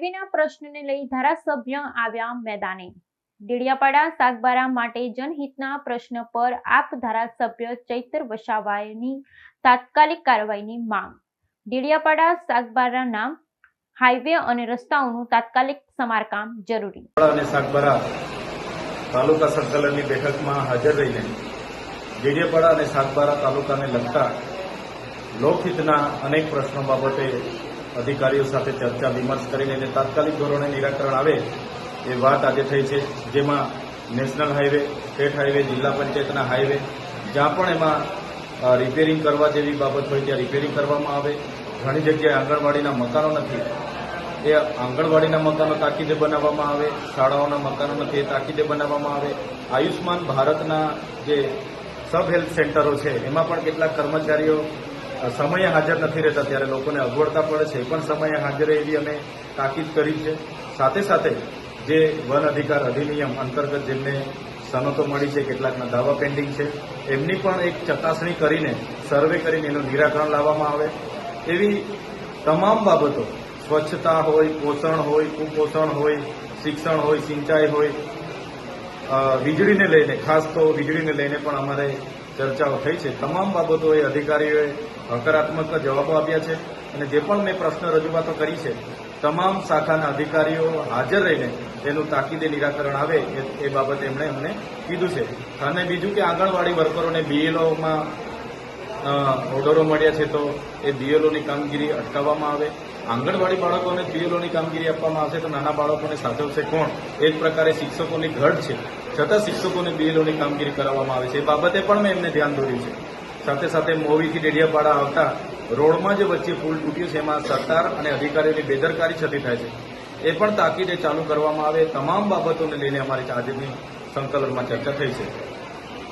પ્રશ્નને લઈ ધારાસભ્ય આવ્યા મેદાને. ડેડિયાપાડા સાગબારા માટે જનહિતના પ્રશ્ન પર આપ ધારાસભ્ય ચૈતર વસાવાની તાત્કાલિક કાર્યવાહીની માંગ. ડેડિયાપાડા સાગબારાના હાઈવે અને રસ્તાઓનું તાત્કાલિક સમારકામ જરૂરી. અને સાગબારા તાલુકા સંકલનની બેઠકમાં હાજર રહીને ડેડિયાપાડા અને સાગબારા તાલુકાને લગતા લોકહિતના અનેક પ્રશ્નો બાબતે અધિકારીઓ સાથે ચર્ચા વિમર્શ કરીને એને તાત્કાલિક ધોરણે નિરાકરણ આવે એ વાત આજે થઈ છે. જેમાં નેશનલ હાઈવે, સ્ટેટ હાઈવે, જિલ્લા પંચાયતના હાઈવે, જ્યાં પણ એમાં રિપેરિંગ કરવા જેવી બાબત હોય ત્યાં રિપેરિંગ કરવામાં આવે. ઘણી જગ્યાએ આંગણવાડીના મકાનો નથી. એ આંગણવાડીના મકાનો તાકીદે બનાવવામાં આવે, શાળાઓના મકાનો નથી, એ તાકીદે બનાવવામાં આવે. આયુષ્માન ભારતના જે સબ હેલ્થ સેન્ટરો છે, એમાં પણ કેટલાક કર્મચારીઓ સમયે હાજર નથી રહેતા ત્યારે લોકોને અગવડતા પડે છે. પણ સમયે હાજર એવી અમે તાકીદ કરી છે. સાથે સાથે જે વન અધિકાર અધિનિયમ અંતર્ગત જેમને સનતો મળી છે, કેટલાકના દાવા પેન્ડિંગ છે, એમની પણ એક ચકાસણી કરીને, સર્વે કરીને એનું નિરાકરણ લાવવામાં આવે. એવી તમામ બાબતો, સ્વચ્છતા હોય, પોષણ હોય, કુપોષણ હોય, શિક્ષણ હોય, સિંચાઈ હોય વીજળીને લઈને, ખાસ તો વીજળીને લઈને પણ અમારે ચર્ચાઓ થઈ છે. તમામ બાબતોએ અધિકારીઓએ હકારાત્મક જવાબો આપ્યા છે અને જે પણ મેં પ્રશ્ન રજૂઆતો કરી છે, તમામ શાખાના અધિકારીઓ હાજર રહીને તેનું તાકીદે નિરાકરણ આવે એ- બાબતે એમણે અમને કીધું છે. અને બીજું કે આંગણવાડી વર્કરોને બીએલઓમાં ઓર્ડરો મળ્યા છે તો એ બીએલઓની કામગીરી અટકાવવામાં આવે. આંગણવાડી બાળકોને બીએલઓની કામગીરી આપવામાં આવશે તો નાના બાળકોને સાચવશે કોણ? એ જ પ્રકારે શિક્ષકોની ઘટ છે. છતાં શિક્ષકોને બીએલઓની કામગીરી કરાવવામાં આવે છે. એ બાબતે પણ મેં એમને ધ્યાન દોર્યું છે. સાથે સાથે મોવીથી ડેડિયાપાડા આવતા રોડમાં જે વચ્ચે પુલ તૂટ્યું છે, એમાં સરકાર અને અધિકારીઓની બેદરકારી છતી થાય છે. એ પણ તાકીદે ચાલુ કરવામાં આવે. તમામ બાબતોને લઈને અમારી આજની સંકલનમાં ચર્ચા થઈ છે.